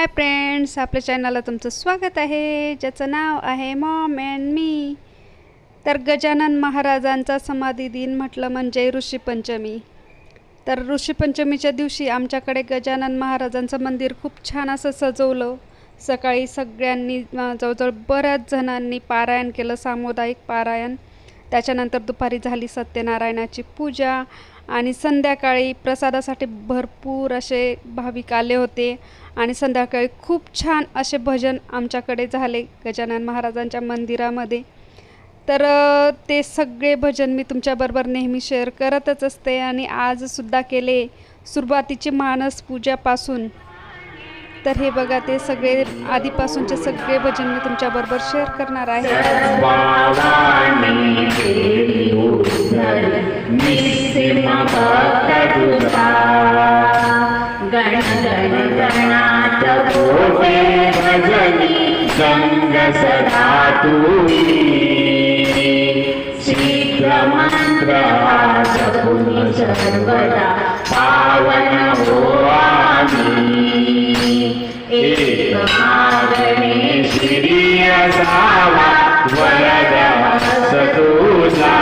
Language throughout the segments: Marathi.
हाय फ्रेंड्स आपल्या चॅनलला तुमचं स्वागत आहे. ज्याचं नाव आहे मॉम अँड मी तर गजानन महाराजांचा समाधी दिन म्हटलं म्हणजे ऋषीपंचमी तर ऋषीपंचमीच्या दिवशी आमच्याकडे गजानन महाराजांचं मंदिर खूप छान असं सजवलं. सकाळी सगळ्यांनी जवळजवळ बऱ्याच जणांनी पारायण केलं सामुदायिक पारायण. त्याच्यानंतर दुपारी झाली सत्यनारायणाची पूजा. आणि संध्याकाळी प्रसादासाठी भरपूर असे भाविक आले होते. आणि संध्याकाळी खूप छान असे भजन आमच्याकडे झाले गजानन महाराजांच्या मंदिरामध्ये. तर ते सगळे भजन मी तुमच्याबरोबर नेहमी शेअर करतच असते आणि आजसुद्धा केले. सुरुवातीची मानस पूजापासून तर हे बघा ते सगळे आधीपासूनचे सगळे भजन मी तुमच्याबरोबर शेअर करणार आहे. पावन हो आम्ही. एक मागणे श्री असावा वरद सतुजा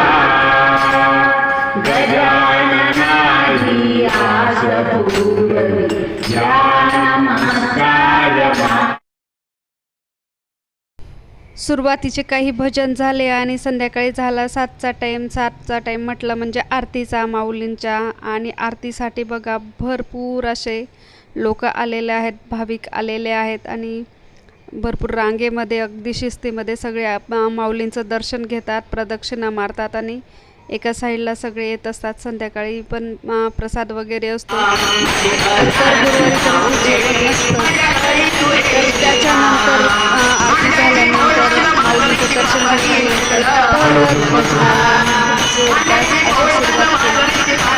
गजाननाही आस सुरुवातीचे काही भजन झाले आणि संध्याकाळी झाला सातचा टाईम सातचा टाईम म्हटलं म्हणजे आरतीचा माऊलींच्या. आणि आरतीसाठी बघा भरपूर असे लोक आलेले आहेत भाविक आलेले आहेत आणि भरपूर रांगेमध्ये अगदी शिस्तीमध्ये सगळे माऊलींचं दर्शन घेतात प्रदक्षिणा मारतात आणि एका साईडला सगळे येत असतात. संध्याकाळी पण प्रसाद वगैरे असतो. त्याच्यानंतर आरती झाल्यानंतर माऊलीचं दर्शन घेतल्यानंतर सुरुवात केली.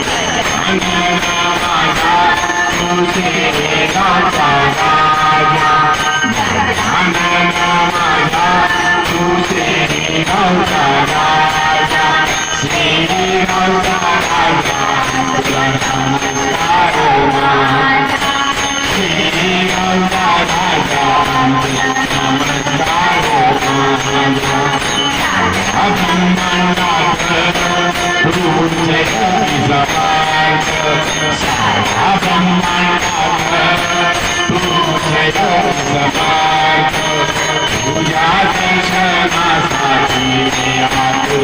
Thank you.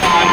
Bye.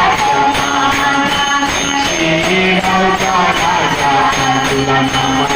mama.